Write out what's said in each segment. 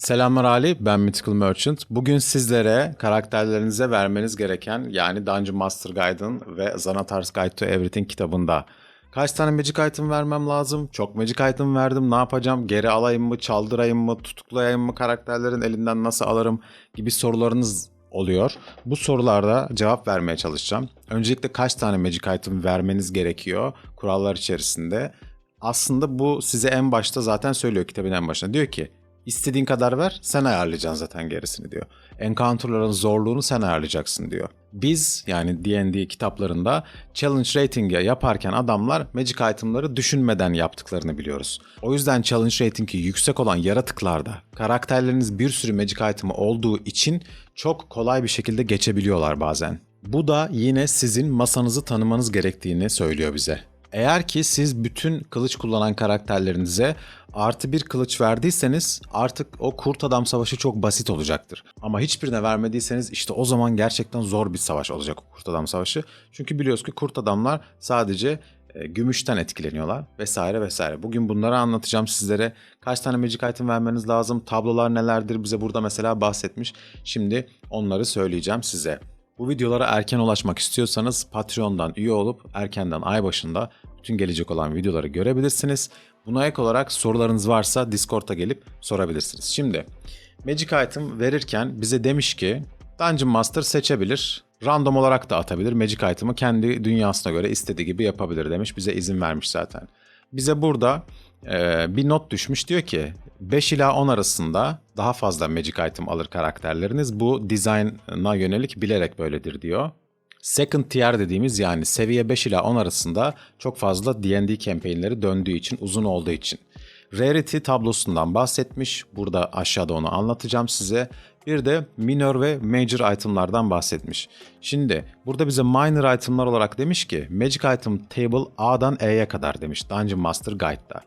Selamlar Ali, ben Mythical Merchant. Bugün sizlere karakterlerinize vermeniz gereken yani Dungeon Master Guide'ın ve Xanatar's Guide to Everything kitabında kaç tane Magic Item vermem lazım, çok Magic Item verdim, ne yapacağım, geri alayım mı, çaldırayım mı, tutuklayayım mı, karakterlerin elinden nasıl alırım gibi sorularınız oluyor. Bu sorularda cevap vermeye çalışacağım. Öncelikle kaç tane Magic Item vermeniz gerekiyor kurallar içerisinde. Aslında bu size en başta zaten söylüyor kitabın en başında. Diyor ki İstediğin kadar ver, sen ayarlayacaksın zaten gerisini diyor. Encounter'ların zorluğunu sen ayarlayacaksın diyor. Biz yani D&D kitaplarında challenge rating'e yaparken adamlar magic item'ları düşünmeden yaptıklarını biliyoruz. O yüzden challenge rating'i yüksek olan yaratıklarda karakterleriniz bir sürü magic item'ı olduğu için çok kolay bir şekilde geçebiliyorlar bazen. Bu da yine sizin masanızı tanımanız gerektiğini söylüyor bize. Eğer ki siz bütün kılıç kullanan karakterlerinize artı bir kılıç verdiyseniz artık o kurt adam savaşı çok basit olacaktır. Ama hiçbirine vermediyseniz işte o zaman gerçekten zor bir savaş olacak o kurt adam savaşı. Çünkü biliyoruz ki kurt adamlar sadece e, gümüşten etkileniyorlar vesaire vesaire. Bugün bunları anlatacağım sizlere. Kaç tane magic item vermeniz lazım, tablolar nelerdir bize burada mesela bahsetmiş. Şimdi onları söyleyeceğim size. Bu videolara erken ulaşmak istiyorsanız Patreon'dan üye olup erkenden ay başında bütün gelecek olan videoları görebilirsiniz. Buna ek olarak sorularınız varsa Discord'a gelip sorabilirsiniz. Şimdi Magic Item verirken bize demiş ki Dungeon Master seçebilir. Random olarak da atabilir. Magic Item'ı kendi dünyasına göre istediği gibi yapabilir demiş. Bize izin vermiş zaten. Bize burada e, bir not düşmüş. Diyor ki 5 ila 10 arasında daha fazla Magic Item alır karakterleriniz. Bu design'a yönelik bilerek böyledir diyor. Second tier dediğimiz yani seviye 5 ila 10 arasında çok fazla D&D campaign'leri döndüğü için, uzun olduğu için. Rarity tablosundan bahsetmiş. Burada aşağıda onu anlatacağım size. Bir de minor ve major itemlardan bahsetmiş. Şimdi burada bize minor itemlar olarak demiş ki Magic Item Table A'dan E'ye kadar demiş Dungeon Master Guide'da.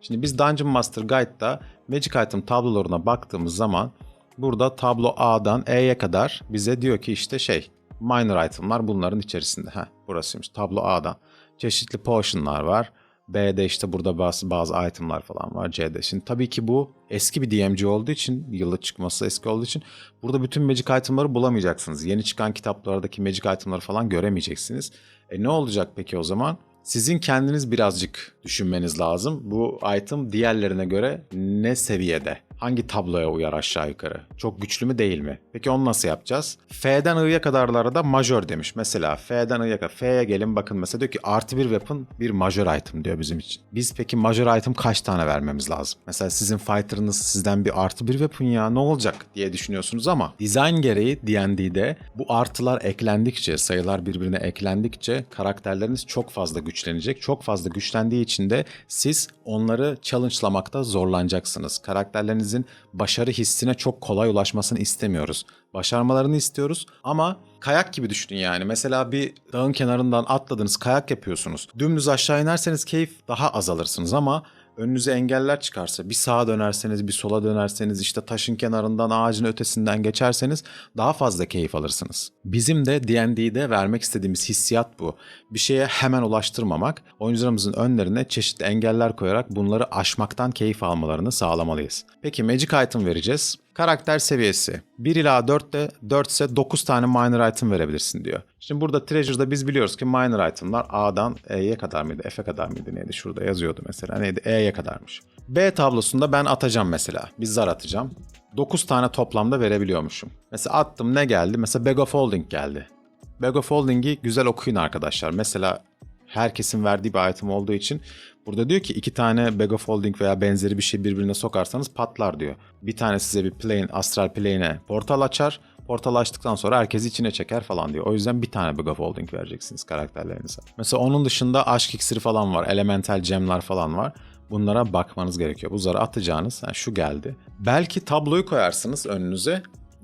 Şimdi biz Dungeon Master Guide'da Magic Item tablolarına baktığımız zaman burada tablo A'dan E'ye kadar bize diyor ki işte şey minor itemlar bunların içerisinde. Heh, burasıymış tablo A'dan. Çeşitli potionlar var. B'de işte burada bazı, bazı itemlar falan var C'de. Şimdi tabii ki bu eski bir DMG olduğu için, yılı çıkması eski olduğu için burada bütün magic itemları bulamayacaksınız. Yeni çıkan kitaplardaki magic itemları falan göremeyeceksiniz. E ne olacak peki o zaman? Sizin kendiniz birazcık düşünmeniz lazım. Bu item diğerlerine göre ne seviyede? Hangi tabloya uyar aşağı yukarı? Çok güçlü mü değil mi? Peki onu nasıl yapacağız? F'den I'ya kadarlara da majör demiş. Mesela F'den I'ya kadar. F'ye gelin bakın mesela diyor ki artı bir weapon bir majör item diyor bizim için. Biz peki majör item kaç tane vermemiz lazım? Mesela sizin fighter'ınız sizden bir artı bir weapon ya ne olacak diye düşünüyorsunuz ama design gereği D&D'de bu artılar eklendikçe, sayılar birbirine eklendikçe karakterleriniz çok fazla güçlenecek. Çok fazla güçlendiği için de siz onları challenge'lamakta zorlanacaksınız. Karakterleriniz kendimizin başarı hissine çok kolay ulaşmasını istemiyoruz. Başarmalarını istiyoruz ama kayak gibi düşünün yani. Mesela bir dağın kenarından atladınız, kayak yapıyorsunuz. Dümdüz aşağı inerseniz keyif daha azalırsınız ama önünüze engeller çıkarsa bir sağa dönerseniz bir sola dönerseniz işte taşın kenarından ağacın ötesinden geçerseniz daha fazla keyif alırsınız. Bizim de D&D'de vermek istediğimiz hissiyat bu. Bir şeye hemen ulaştırmamak, oyuncularımızın önlerine çeşitli engeller koyarak bunları aşmaktan keyif almalarını sağlamalıyız. Peki Magic Item vereceğiz. Karakter seviyesi 1 ila 4 de 4 ise 9 tane minor item verebilirsin diyor. Şimdi burada Treasure'da biz biliyoruz ki minor itemlar A'dan E'ye kadar mıydı, F'e kadar mıydı neydi şurada yazıyordu mesela neydi E'ye kadarmış. B tablosunda ben atacağım mesela bir zar atacağım. 9 tane toplamda verebiliyormuşum. Mesela attım ne geldi? Mesela Bag of Holding geldi. Bag of Holding'i güzel okuyun arkadaşlar. Mesela herkesin verdiği bir item olduğu için burada diyor ki iki tane bag of holding veya benzeri bir şey birbirine sokarsanız patlar diyor. Bir tane size bir plane, astral plane'e portal açar. Portal açtıktan sonra herkesi içine çeker falan diyor. O yüzden bir tane bag of holding vereceksiniz karakterlerinize. Mesela onun dışında aşk iksiri falan var. Elemental gemler falan var. Bunlara bakmanız gerekiyor. Bu zarı atacağınız, yani şu geldi. Belki tabloyu koyarsınız önünüze.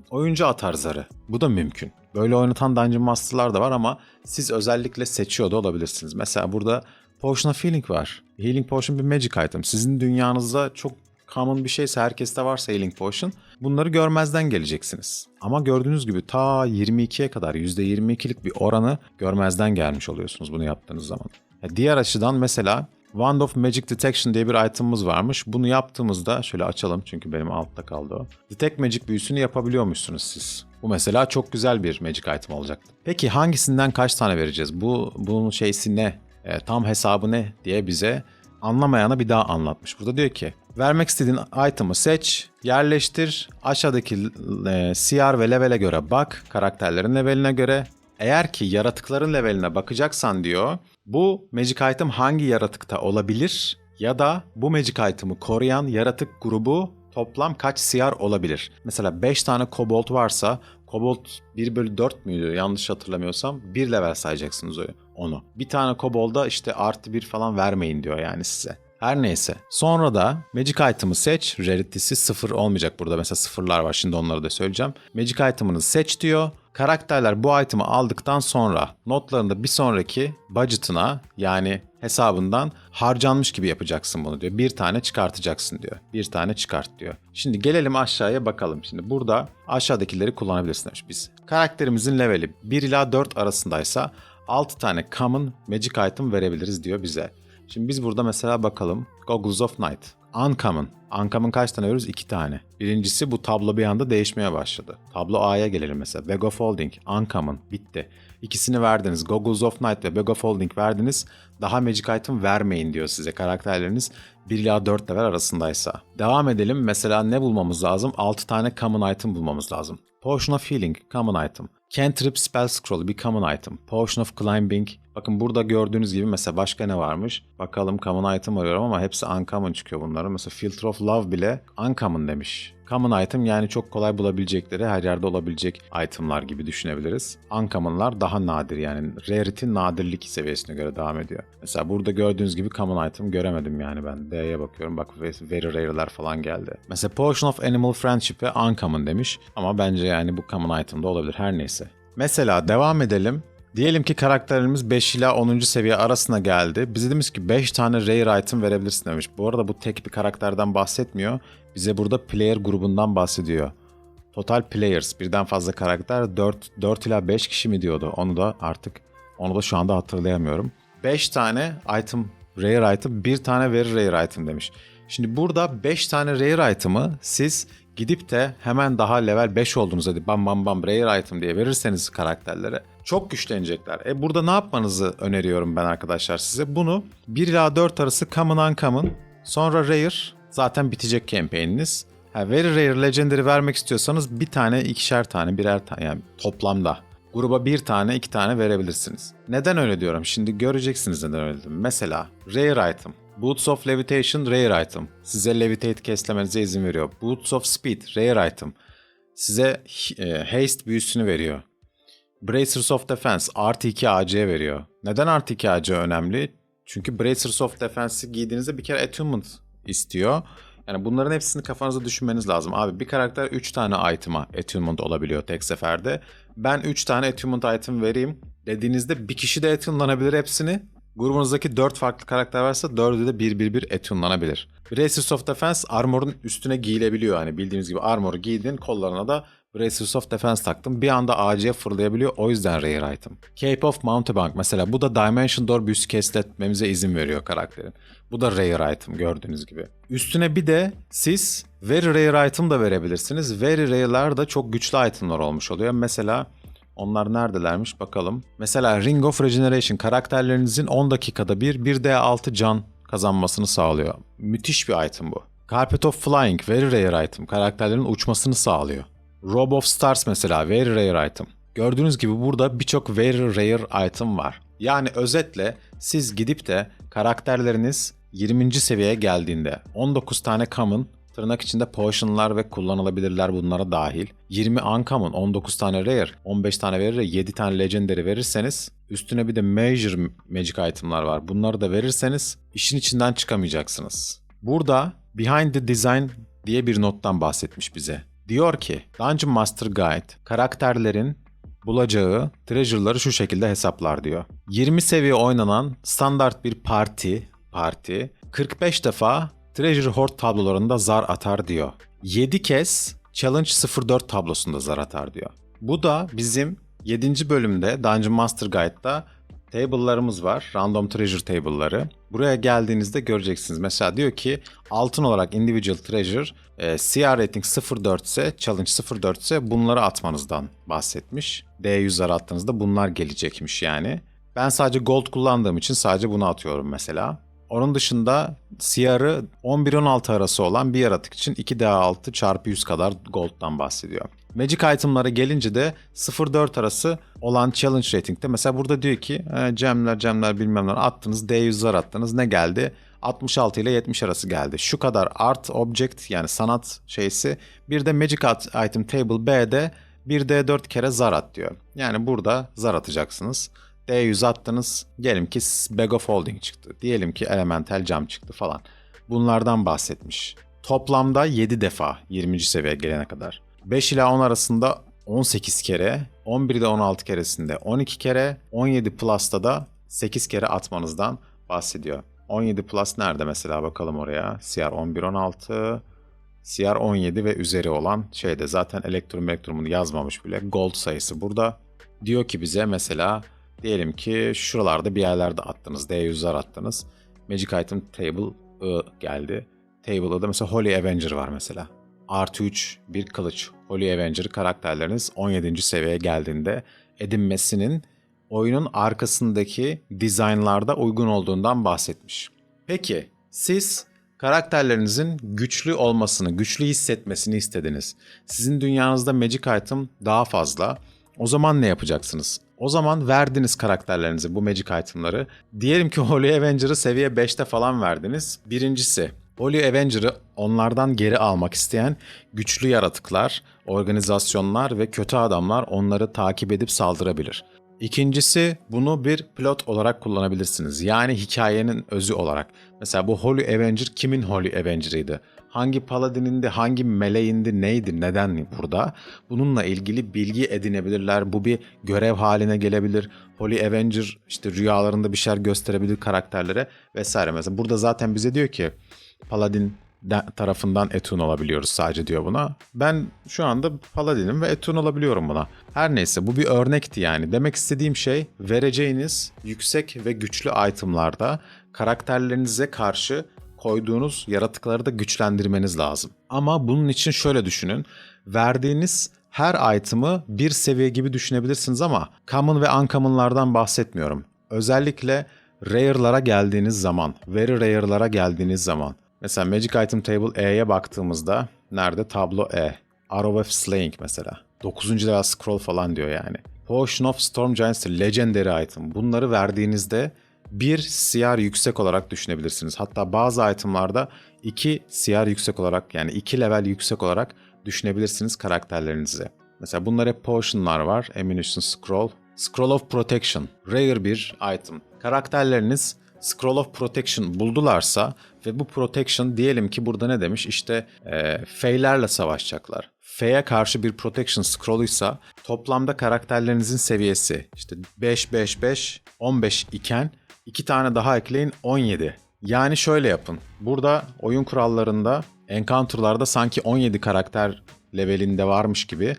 Oyuncu atar zarı. Bu da mümkün. Böyle oynatan Dungeon Master'lar da var ama siz özellikle seçiyor da olabilirsiniz. Mesela burada Potion of Healing var. Healing Potion bir magic item. Sizin dünyanızda çok common bir şeyse herkeste varsa Healing Potion bunları görmezden geleceksiniz. Ama gördüğünüz gibi ta 22'ye kadar %22'lik bir oranı görmezden gelmiş oluyorsunuz bunu yaptığınız zaman. Diğer açıdan mesela Wand of Magic Detection diye bir item'ımız varmış. Bunu yaptığımızda şöyle açalım çünkü benim altta kaldı o. Detect Magic büyüsünü yapabiliyormuşsunuz siz. Bu mesela çok güzel bir Magic item olacaktı. Peki hangisinden kaç tane vereceğiz? Bu bunun şeysi ne? E, tam hesabı ne diye bize anlamayana bir daha anlatmış. Burada diyor ki vermek istediğin item'ı seç, yerleştir, aşağıdaki e, CR ve level'e göre bak, karakterlerin level'ine göre. Eğer ki yaratıkların level'ine bakacaksan diyor, bu Magic item hangi yaratıkta olabilir ya da bu Magic item'ı koruyan yaratık grubu toplam kaç CR olabilir? Mesela 5 tane Kobold varsa Kobold 1 bölü 4 müydü yanlış hatırlamıyorsam 1 level sayacaksınız onu. Bir tane Kobold'a işte artı 1 falan vermeyin diyor yani size. Her neyse. Sonra da Magic Item'ı seç. Rarity'si 0 olmayacak burada. Mesela sıfırlar var şimdi onları da söyleyeceğim. Magic Item'ını seç diyor. Karakterler bu item'ı aldıktan sonra notlarında bir sonraki budget'ına yani hesabından harcanmış gibi yapacaksın bunu diyor. Bir tane çıkartacaksın diyor. Bir tane çıkart diyor. Şimdi gelelim aşağıya bakalım. Şimdi burada aşağıdakileri kullanabilirsin demiş biz. Karakterimizin leveli 1 ila 4 arasındaysa 6 tane common magic item verebiliriz diyor bize. Şimdi biz burada mesela bakalım. Goggles of Night. Uncommon. Uncommon kaç tane veriyoruz? 2 tane. Birincisi bu tablo bir anda değişmeye başladı. Tablo A'ya gelelim mesela. Bag of Holding. Uncommon. Bitti. İkisini verdiniz. Goggles of Night ve Bag of Holding verdiniz. Daha Magic Item vermeyin diyor size karakterleriniz 1 ila 4 level arasındaysa. Devam edelim. Mesela ne bulmamız lazım? 6 tane Common Item bulmamız lazım. Potion of Healing. Common Item. Cantrip Spell Scroll bir common item. Potion of Climbing. Bakın burada gördüğünüz gibi mesela başka ne varmış? Bakalım common item arıyorum ama hepsi uncommon çıkıyor bunların. Mesela Filter of Love bile uncommon demiş. Common item yani çok kolay bulabilecekleri her yerde olabilecek itemlar gibi düşünebiliriz. Uncommon'lar daha nadir yani rarity nadirlik seviyesine göre devam ediyor. Mesela burada gördüğünüz gibi common item göremedim yani ben. D'ye bakıyorum bak very rare'lar falan geldi. Mesela Potion of Animal Friendship'e uncommon demiş ama bence yani bu common item'da olabilir her neyse. Mesela devam edelim. Diyelim ki karakterimiz 5 ila 10. seviye arasına geldi. Bize demiş ki 5 tane rare item verebilirsin demiş. Bu arada bu tek bir karakterden bahsetmiyor. Bize burada player grubundan bahsediyor. Total players birden fazla karakter 4, 4 ila 5 kişi mi diyordu. Onu da artık onu da şu anda hatırlayamıyorum. 5 tane item rare item bir tane very rare item demiş. Şimdi burada 5 tane rare item'ı siz gidip de hemen daha level 5 oldunuz hadi bam bam bam rare item diye verirseniz karakterlere çok güçlenecekler. E burada ne yapmanızı öneriyorum ben arkadaşlar size. Bunu 1 ila 4 arası common uncommon sonra rare zaten bitecek campaign'iniz. Ha, very rare legendary vermek istiyorsanız bir tane ikişer tane birer tane yani toplamda gruba bir tane iki tane verebilirsiniz. Neden öyle diyorum? Şimdi göreceksiniz neden öyle diyorum. Mesela rare item Boots of Levitation Rare Item. Size Levitate keslemenize izin veriyor. Boots of Speed Rare Item. Size e, Haste büyüsünü veriyor. Bracers of Defense artı 2 AC veriyor. Neden artı 2 AC önemli? Çünkü Bracers of Defense'i giydiğinizde bir kere attunement istiyor. Yani bunların hepsini kafanızda düşünmeniz lazım. Abi bir karakter 3 tane item'a attunement olabiliyor tek seferde. Ben 3 tane attunement item vereyim dediğinizde bir kişi de attune'lanabilir hepsini. Grubunuzdaki 4 farklı karakter varsa 4'ü de 1-1-1 attune'lanabilir. Bracers of Defense armor'un üstüne giyilebiliyor. Hani bildiğiniz gibi armor'u giydin kollarına da Bracers of Defense taktım. Bir anda AC fırlayabiliyor. O yüzden rare item. Cape of Mountebank mesela. Bu da Dimension Door büyüsü kesletmemize izin veriyor karakterin. Bu da rare item gördüğünüz gibi. Üstüne bir de siz very rare item da verebilirsiniz. Very rare'lar da çok güçlü itemlar olmuş oluyor. Mesela onlar neredelermiş bakalım. Mesela Ring of Regeneration karakterlerinizin 10 dakikada bir 1d6 can kazanmasını sağlıyor. Müthiş bir item bu. Carpet of Flying very rare item karakterlerin uçmasını sağlıyor. Robe of Stars mesela very rare item. Gördüğünüz gibi burada birçok very rare item var. Yani özetle siz gidip de karakterleriniz 20. seviyeye geldiğinde 19 tane common, tırnak içinde potionlar ve kullanılabilirler bunlara dahil. 20 uncommon, 19 tane rare, 15 tane verir, 7 tane legendary verirseniz üstüne bir de major magic itemlar var. Bunları da verirseniz işin içinden çıkamayacaksınız. Burada behind the design diye bir nottan bahsetmiş bize. Diyor ki Dungeon Master Guide karakterlerin bulacağı treasure'ları şu şekilde hesaplar diyor. 20 seviye oynanan standart bir parti parti 45 defa Treasure Hoard tablolarında zar atar diyor. 7 kez Challenge 04 tablosunda zar atar diyor. Bu da bizim 7. bölümde Dungeon Master Guide'da table'larımız var. Random treasure table'ları. Buraya geldiğinizde göreceksiniz. Mesela diyor ki altın olarak individual treasure e, CR rating 0.4 ise challenge 0.4 ise bunları atmanızdan bahsetmiş. D100'ler attığınızda bunlar gelecekmiş yani. Ben sadece gold kullandığım için sadece bunu atıyorum mesela. Onun dışında CR'ı 11-16 arası olan bir yaratık için 2D6 çarpı 100 kadar gold'dan bahsediyor. Magic itemlara gelince de 0-4 arası olan challenge rating'de mesela burada diyor ki e, gemler gemler bilmem ne attınız D100'ler attınız ne geldi? 66 ile 70 arası geldi. Şu kadar art object yani sanat şeysi bir de magic item table B'de bir de 4 kere zar at diyor. Yani burada zar atacaksınız. D100 attınız. Diyelim ki Bag of Holding çıktı. Diyelim ki Elemental Cam çıktı falan. Bunlardan bahsetmiş. Toplamda 7 defa 20. seviyeye gelene kadar. 5 ila 10 arasında 18 kere, 11 ile 16 keresinde 12 kere, 17 Plus'ta da 8 kere atmanızdan bahsediyor. 17 Plus nerede mesela bakalım oraya. CR 11 16 CR 17 ve üzeri olan şeyde zaten elektron elektromunu yazmamış bile. Gold sayısı burada. Diyor ki bize mesela diyelim ki şuralarda bir yerlerde attınız. D100'ler attınız. Magic Item Table I geldi. Table'da da mesela Holy Avenger var mesela. Artı 3 bir kılıç. Holy Avenger karakterleriniz 17. seviyeye geldiğinde edinmesinin oyunun arkasındaki dizaynlarda uygun olduğundan bahsetmiş. Peki siz karakterlerinizin güçlü olmasını, güçlü hissetmesini istediniz. Sizin dünyanızda magic item daha fazla. O zaman ne yapacaksınız? O zaman verdiniz karakterlerinize bu magic itemları. Diyelim ki Holy Avenger'ı seviye 5'te falan verdiniz. Birincisi Holy Avenger'ı onlardan geri almak isteyen güçlü yaratıklar, organizasyonlar ve kötü adamlar onları takip edip saldırabilir. İkincisi bunu bir plot olarak kullanabilirsiniz. Yani hikayenin özü olarak. Mesela bu Holy Avenger kimin Holy Avenger'ıydı? Hangi paladinindi, hangi meleğindi, neydi, neden burada? Bununla ilgili bilgi edinebilirler. Bu bir görev haline gelebilir. Holy Avenger işte rüyalarında bir şeyler gösterebilir karakterlere vesaire. Mesela burada zaten bize diyor ki Paladin tarafından etun olabiliyoruz sadece diyor buna. Ben şu anda Paladin'im ve etun olabiliyorum buna. Her neyse bu bir örnekti yani. Demek istediğim şey vereceğiniz yüksek ve güçlü itemlarda karakterlerinize karşı koyduğunuz yaratıkları da güçlendirmeniz lazım. Ama bunun için şöyle düşünün. Verdiğiniz her item'ı bir seviye gibi düşünebilirsiniz ama common ve uncommon'lardan bahsetmiyorum. Özellikle rare'lara geldiğiniz zaman, very rare'lara geldiğiniz zaman Mesela Magic Item Table E'ye baktığımızda nerede? Tablo E. Arrow of Slaying mesela. 9. level scroll falan diyor yani. Potion of Storm Giants Legendary item. Bunları verdiğinizde bir CR yüksek olarak düşünebilirsiniz. Hatta bazı itemlarda iki CR yüksek olarak yani iki level yüksek olarak düşünebilirsiniz karakterlerinizi. Mesela bunlar hep potionlar var. Ammunition Scroll. Scroll of Protection. Rare bir item. Karakterleriniz Scroll of Protection buldularsa ve bu protection diyelim ki burada ne demiş işte e, Fey'lerle savaşacaklar. Fey'e karşı bir protection scroll'uysa toplamda karakterlerinizin seviyesi işte 5 5 5 15 iken iki tane daha ekleyin 17. Yani şöyle yapın. Burada oyun kurallarında encounter'larda sanki 17 karakter levelinde varmış gibi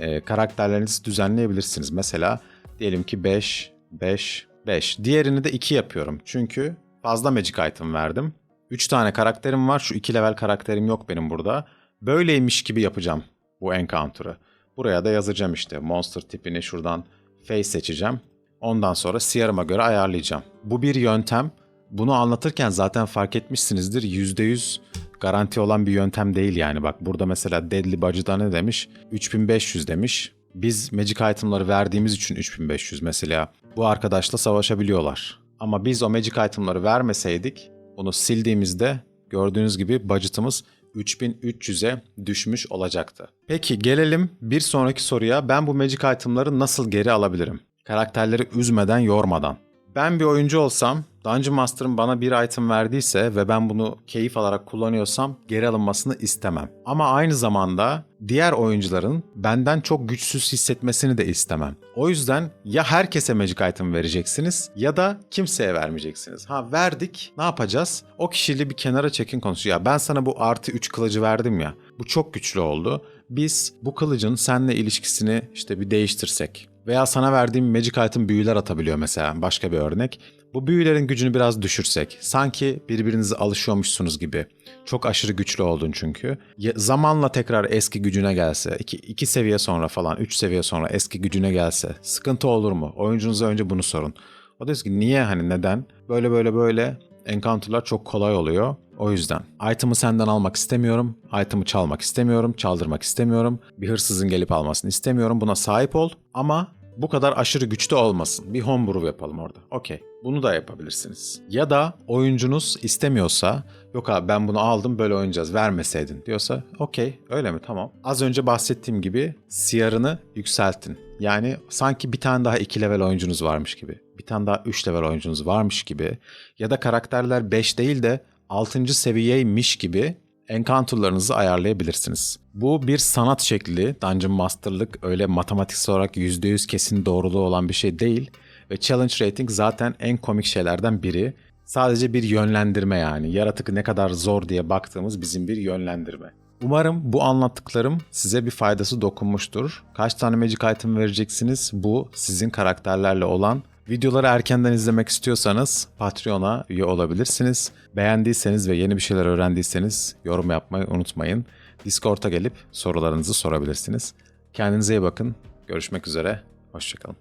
e, karakterlerinizi düzenleyebilirsiniz. Mesela diyelim ki 5 5 5. Diğerini de 2 yapıyorum. Çünkü fazla magic item verdim. 3 tane karakterim var. Şu 2 level karakterim yok benim burada. Böyleymiş gibi yapacağım bu encounter'ı. Buraya da yazacağım işte. Monster tipini şuradan face seçeceğim. Ondan sonra CR'ıma göre ayarlayacağım. Bu bir yöntem. Bunu anlatırken zaten fark etmişsinizdir. %100 garanti olan bir yöntem değil yani. Bak burada mesela Deadly Budget'a ne demiş? 3500 demiş. Biz magic itemları verdiğimiz için 3500 mesela bu arkadaşla savaşabiliyorlar. Ama biz o magic itemları vermeseydik bunu sildiğimizde gördüğünüz gibi budgetımız 3300'e düşmüş olacaktı. Peki gelelim bir sonraki soruya. Ben bu magic itemları nasıl geri alabilirim? Karakterleri üzmeden, yormadan. Ben bir oyuncu olsam, Dungeon Master'ın bana bir item verdiyse ve ben bunu keyif alarak kullanıyorsam geri alınmasını istemem. Ama aynı zamanda diğer oyuncuların benden çok güçsüz hissetmesini de istemem. O yüzden ya herkese magic item vereceksiniz ya da kimseye vermeyeceksiniz. Ha verdik ne yapacağız? O kişiyle bir kenara çekin konusu. Ya ben sana bu artı 3 kılıcı verdim ya. Bu çok güçlü oldu. Biz bu kılıcın seninle ilişkisini işte bir değiştirsek Veya sana verdiğim Magic Item büyüler atabiliyor mesela başka bir örnek. Bu büyülerin gücünü biraz düşürsek, sanki birbirinize alışıyormuşsunuz gibi. Çok aşırı güçlü oldun çünkü. Ya- zamanla tekrar eski gücüne gelse, iki, iki seviye sonra falan, üç seviye sonra eski gücüne gelse sıkıntı olur mu? Oyuncunuza önce bunu sorun. O diyor ki niye hani neden? Böyle böyle böyle encounter'lar çok kolay oluyor. O yüzden. Item'ı senden almak istemiyorum. Item'ı çalmak istemiyorum. Çaldırmak istemiyorum. Bir hırsızın gelip almasını istemiyorum. Buna sahip ol. Ama bu kadar aşırı güçlü olmasın. Bir homebrew yapalım orada. Okey. Bunu da yapabilirsiniz. Ya da oyuncunuz istemiyorsa yok abi ben bunu aldım böyle oynayacağız vermeseydin diyorsa okey öyle mi tamam. Az önce bahsettiğim gibi CR'ını yükseltin. Yani sanki bir tane daha 2 level oyuncunuz varmış gibi. Bir tane daha 3 level oyuncunuz varmış gibi. Ya da karakterler 5 değil de 6. seviyeymiş gibi encounter'larınızı ayarlayabilirsiniz. Bu bir sanat şekli. Dungeon Master'lık öyle matematiksel olarak %100 kesin doğruluğu olan bir şey değil. Ve challenge rating zaten en komik şeylerden biri. Sadece bir yönlendirme yani. Yaratık ne kadar zor diye baktığımız bizim bir yönlendirme. Umarım bu anlattıklarım size bir faydası dokunmuştur. Kaç tane Magic Item vereceksiniz? Bu sizin karakterlerle olan Videoları erkenden izlemek istiyorsanız Patreon'a üye olabilirsiniz. Beğendiyseniz ve yeni bir şeyler öğrendiyseniz yorum yapmayı unutmayın. Discord'a gelip sorularınızı sorabilirsiniz. Kendinize iyi bakın. Görüşmek üzere. Hoşçakalın.